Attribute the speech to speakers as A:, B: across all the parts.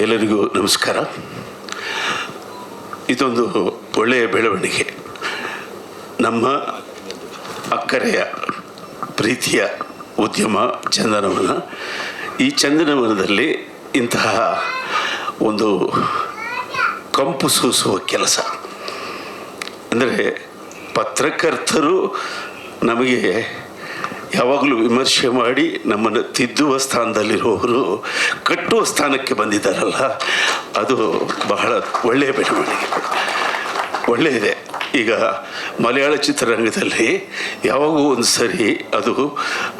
A: ಎಲ್ಲರಿಗೂ ನಮಸ್ಕಾರ. ಇದೊಂದು ಒಳ್ಳೆಯ ಬೆಳವಣಿಗೆ. ನಮ್ಮ ಅಕ್ಕರೆಯ ಪ್ರೀತಿಯ ಉದ್ಯಮ ಚಂದನವನ. ಈ ಚಂದನವನದಲ್ಲಿ ಇಂತಹ ಒಂದು ಕಂಪು ಸೂಸುವ ಕೆಲಸ. ಅಂದರೆ ಪತ್ರಕರ್ತರು ನಮಗೆ ಯಾವಾಗಲೂ ವಿಮರ್ಶೆ ಮಾಡಿ ನಮ್ಮನ್ನು ತಿದ್ದುವ ಸ್ಥಾನದಲ್ಲಿರುವವರು ಕಟ್ಟುವ ಸ್ಥಾನಕ್ಕೆ ಬಂದಿದ್ದಾರಲ್ಲ, ಅದು ಬಹಳ ಒಳ್ಳೆಯ ಬೆಳವಣಿಗೆ. ಒಳ್ಳೆಯದೆ ಈಗ ಮಲಯಾಳ ಚಿತ್ರರಂಗದಲ್ಲಿ ಯಾವಾಗೂ ಒಂದು ಸರಿ ಅದು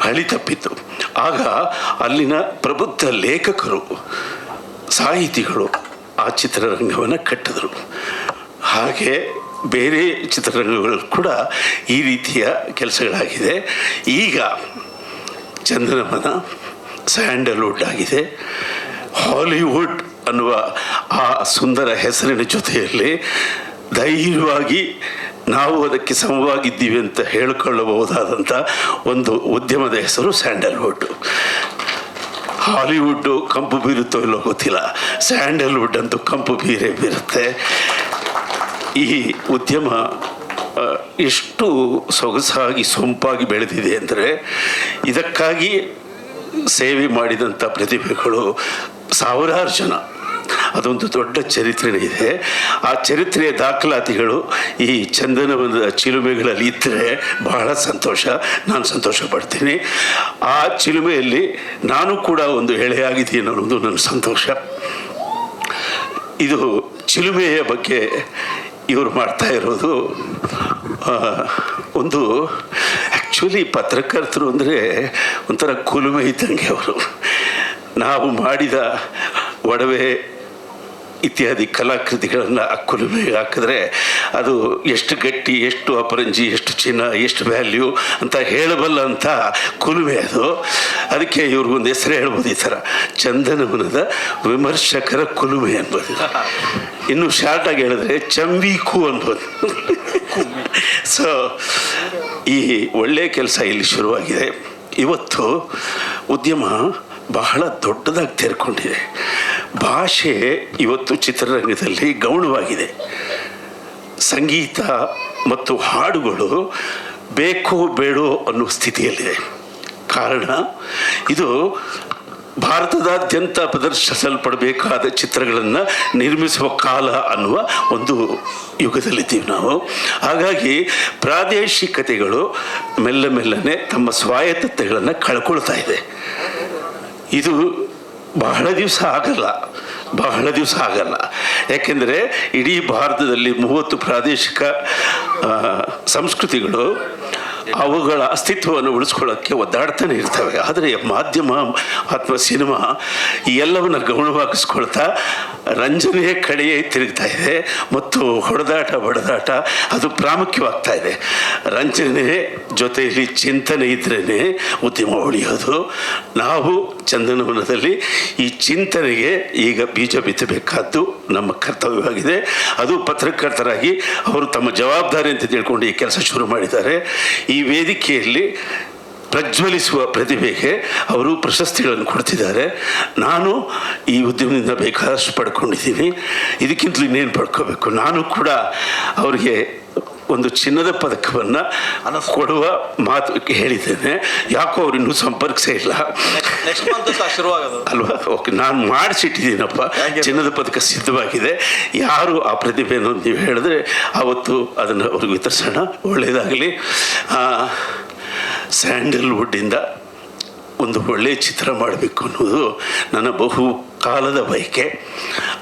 A: ಹಳಿ ತಪ್ಪಿತ್ತು. ಆಗ ಅಲ್ಲಿನ ಪ್ರಬುದ್ಧ ಲೇಖಕರು, ಸಾಹಿತಿಗಳು ಆ ಚಿತ್ರರಂಗವನ್ನು ಕಟ್ಟಿದರು. ಹಾಗೆ ಬೇರೆ ಚಿತ್ರರಂಗಗಳು ಕೂಡ ಈ ರೀತಿಯ ಕೆಲಸಗಳಾಗಿದೆ. ಈಗ ಚಂದ್ರಮನ ಸ್ಯಾಂಡಲ್ವುಡ್ ಆಗಿದೆ. ಹಾಲಿವುಡ್ ಅನ್ನುವ ಆ ಸುಂದರ ಹೆಸರಿನ ಜೊತೆಯಲ್ಲಿ ಧೈರ್ಯವಾಗಿ ನಾವು ಅದಕ್ಕೆ ಸಮವಾಗಿದ್ದೀವಿ ಅಂತ ಹೇಳಿಕೊಳ್ಳಬಹುದಾದಂಥ ಒಂದು ಉದ್ಯಮದ ಹೆಸರು ಸ್ಯಾಂಡಲ್ವುಡ್. ಹಾಲಿವುಡ್ಡು ಕಂಪು ಬೀರುತ್ತೋ ಇಲ್ಲೋ ಗೊತ್ತಿಲ್ಲ. ಸ್ಯಾಂಡಲ್ವುಡ್ ಅಂತೂ ಕಂಪು ಬೀರೇ ಬೀರುತ್ತೆ. ಈ ಉದ್ಯಮ ಎಷ್ಟು ಸೊಗಸಾಗಿ ಸೊಂಪಾಗಿ ಬೆಳೆದಿದೆ ಅಂದರೆ ಇದಕ್ಕಾಗಿ ಸೇವೆ ಮಾಡಿದಂಥ ಪ್ರತಿಭೆಗಳು ಸಾವಿರಾರು ಜನ. ಅದೊಂದು ದೊಡ್ಡ ಚರಿತ್ರೆನೇ ಇದೆ. ಆ ಚರಿತ್ರೆಯ ದಾಖಲಾತಿಗಳು ಈ ಚಂದನವನದ ಚಿಲುಮೆಗಳಲ್ಲಿ ಇದ್ದರೆ ಬಹಳ ಸಂತೋಷ. ನಾನು ಸಂತೋಷ ಪಡ್ತೀನಿ. ಆ ಚಿಲುಮೆಯಲ್ಲಿ ನಾನು ಕೂಡ ಒಂದು ಎಳೆಯಾಗಿದ್ದೀನಿ ಅನ್ನೋದು ನನ್ನ ಸಂತೋಷ. ಇದು ಚಿಲುಮೆಯ ಬಗ್ಗೆ ಇವರು ಮಾಡ್ತಾ ಇರೋದು ಒಂದು ಆ್ಯಕ್ಚುಲಿ ಪತ್ರಕರ್ತರು ಅಂದರೆ ಒಂಥರ ಕುಲುಮೆ ಇದ್ದಂಗೆ ಅವರು. ನಾವು ಮಾಡಿದ ಒಡವೆ ಇತ್ಯಾದಿ ಕಲಾಕೃತಿಗಳನ್ನು ಆ ಕುಲುಮೆಗೆ ಹಾಕಿದ್ರೆ ಅದು ಎಷ್ಟು ಗಟ್ಟಿ, ಎಷ್ಟು ಅಪರಂಜಿ, ಎಷ್ಟು ಚಿನ್ನ, ಎಷ್ಟು ವ್ಯಾಲ್ಯೂ ಅಂತ ಹೇಳಬಲ್ಲ ಅಂತ ಕುಲುಮೆ ಅದು. ಅದಕ್ಕೆ ಇವ್ರಿಗೊಂದು ಹೆಸರು ಹೇಳ್ಬೋದು ಈ ಥರ. ಚಂದನವನದ ವಿಮರ್ಶಕರ ಕುಲುಮೆ ಅನ್ಬೋದು ಇನ್ನು ಶಾರ್ಟ್ ಆಗಿ ಹೇಳಿದ್ರೆ ಚಂಬೀಕು ಅನ್ಬೋದು ಸೊ ಈ ಒಳ್ಳೆಯ ಕೆಲಸ ಇಲ್ಲಿ ಶುರುವಾಗಿದೆ. ಇವತ್ತು ಉದ್ಯಮ ಬಹಳ ದೊಡ್ಡದಾಗಿ ತೆರ್ಕೊಂಡಿದೆ. ಭಾಷೆ ಇವತ್ತು ಚಿತ್ರರಂಗದಲ್ಲಿ ಗೌಣವಾಗಿದೆ. ಸಂಗೀತ ಮತ್ತು ಹಾಡುಗಳು ಬೇಕೋ ಬೇಡೋ ಅನ್ನೋ ಸ್ಥಿತಿಯಲ್ಲಿದೆ. ಕಾರಣ? ಇದು ಭಾರತದಾದ್ಯಂತ ಪ್ರದರ್ಶಿಸಲ್ಪಡಬೇಕಾದ ಚಿತ್ರಗಳನ್ನು ನಿರ್ಮಿಸುವ ಕಾಲ ಅನ್ನುವ ಒಂದು ಯುಗದಲ್ಲಿದ್ದೀವಿ ನಾವು. ಹಾಗಾಗಿ ಪ್ರಾದೇಶಿಕತೆಗಳು ಮೆಲ್ಲ ಮೆಲ್ಲನೆ ತಮ್ಮ ಸ್ವಾಯತ್ತತೆಗಳನ್ನು ಕಳ್ಕೊಳ್ತಾ ಇದೆ. ಇದು ಬಹಳ ದಿವಸ ಆಗಲ್ಲ, ಬಹಳ ದಿವಸ ಆಗಲ್ಲ. ಯಾಕೆಂದರೆ ಇಡೀ ಭಾರತದಲ್ಲಿ ಮೂವತ್ತು ಪ್ರಾದೇಶಿಕ ಸಂಸ್ಕೃತಿಗಳು ಅವುಗಳ ಅಸ್ತಿತ್ವವನ್ನು ಉಳಿಸ್ಕೊಳ್ಳೋಕ್ಕೆ ಒದ್ದಾಡ್ತಾನೆ ಇರ್ತವೆ. ಆದರೆ ಮಾಧ್ಯಮ ಅಥವಾ ಸಿನಿಮಾ ಎಲ್ಲವನ್ನು ಗೌಣವಾಗಿಸ್ಕೊಳ್ತಾ ರಂಜನೆಯ ಕಡೆಯೇ ತಿರುಗ್ತಾ ಇದೆ ಮತ್ತು ಹೊಡೆದಾಟ, ಬಡದಾಟ ಅದು ಪ್ರಾಮುಖ್ಯವಾಗ್ತಾ ಇದೆ. ರಂಜನೆ ಜೊತೆಯಲ್ಲಿ ಚಿಂತನೆ ಇದ್ರೇ ಉದ್ಯಮ ಉಳಿಯೋದು. ನಾವು ಚಂದನವನದಲ್ಲಿ ಈ ಚಿಂತನೆಗೆ ಈಗ ಬೀಜ ಬಿತ್ತಬೇಕಾದ್ದು ನಮ್ಮ ಕರ್ತವ್ಯವಾಗಿದೆ. ಅದು ಪತ್ರಕರ್ತರಾಗಿ ಅವರು ತಮ್ಮ ಜವಾಬ್ದಾರಿ ಅಂತ ತಿಳ್ಕೊಂಡು ಈ ಕೆಲಸ ಶುರು ಮಾಡಿದ್ದಾರೆ. ಈ ವೇದಿಕೆಯಲ್ಲಿ ಪ್ರಜ್ವಲಿಸುವ ಪ್ರತಿಭೆಗೆ ಅವರು ಪ್ರಶಸ್ತಿಗಳನ್ನು ಕೊಡ್ತಿದ್ದಾರೆ. ನಾನು ಈ ಉದ್ಯಮದಿಂದ ಬೇಕಾದಷ್ಟು ಪಡ್ಕೊಂಡಿದ್ದೀನಿ ಇದಕ್ಕಿಂತಲೂ ಇನ್ನೇನು ಪಡ್ಕೋಬೇಕು? ನಾನು ಕೂಡ ಅವರಿಗೆ ಒಂದು ಚಿನ್ನದ ಪದಕವನ್ನು ಕೊಡುವ ಮಾತು ಹೇಳಿದ್ದೇನೆ. ಯಾಕೋ ಅವ್ರು ಇನ್ನೂ ಸಂಪರ್ಕಿಸೇ ಇಲ್ಲ. ಅಲ್ವಾ? ಓಕೆ ನಾನು ಮಾಡಿಸಿಟ್ಟಿದ್ದೀನಪ್ಪ. ಚಿನ್ನದ ಪದಕ ಸಿದ್ಧವಾಗಿದೆ. ಯಾರು ಆ ಪ್ರತಿಭೆಯನ್ನು ನೀವು ಹೇಳಿದ್ರೆ ಆವತ್ತು ಅದನ್ನು ಅವ್ರಿಗೆ ವಿತರಿಸೋಣ. ಒಳ್ಳೆಯದಾಗಲಿ ಸ್ಯಾಂಡಲ್ವುಡ್ಡಿಂದ ಒಂದು ಒಳ್ಳೆಯ ಚಿತ್ರ ಮಾಡಬೇಕು ಅನ್ನೋದು ನನ್ನ ಬಹು ಕಾಲದ ಬಯಕೆ.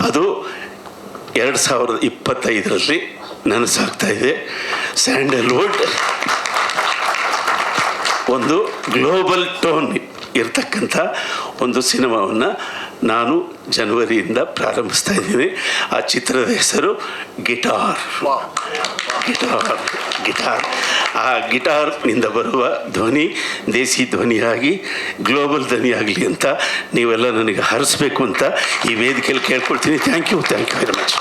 A: ಅದು ಎರಡು ಸಾವಿರದ ಇಪ್ಪತ್ತೈದರಲ್ಲಿ ನನಸಾಗ್ತಾ ಇದೆ. ಸ್ಯಾಂಡಲ್ವುಡ್ ಒಂದು ಗ್ಲೋಬಲ್ ಟೋನ್ ಇರ್ತಕ್ಕಂಥ ಒಂದು ಸಿನಿಮಾವನ್ನು ನಾನು ಜನವರಿಯಿಂದ ಪ್ರಾರಂಭಿಸ್ತಾ ಇದ್ದೀನಿ. ಆ ಚಿತ್ರದ ಹೆಸರು ಗಿಟಾರ್. Guitar guitar. ಆ ಗಿಟಾರ್ನಿಂದ ಬರುವ ಧ್ವನಿ ದೇಸಿ ಧ್ವನಿಯಾಗಿ ಗ್ಲೋಬಲ್ ಧ್ವನಿಯಾಗಲಿ ಅಂತ ನೀವೆಲ್ಲ ನನಗೆ ಹರಿಸ್ಬೇಕು ಅಂತ ಈ ವೇದಿಕೆಯಲ್ಲಿ ಕೇಳ್ಕೊಳ್ತೀನಿ. Thank you thank you very much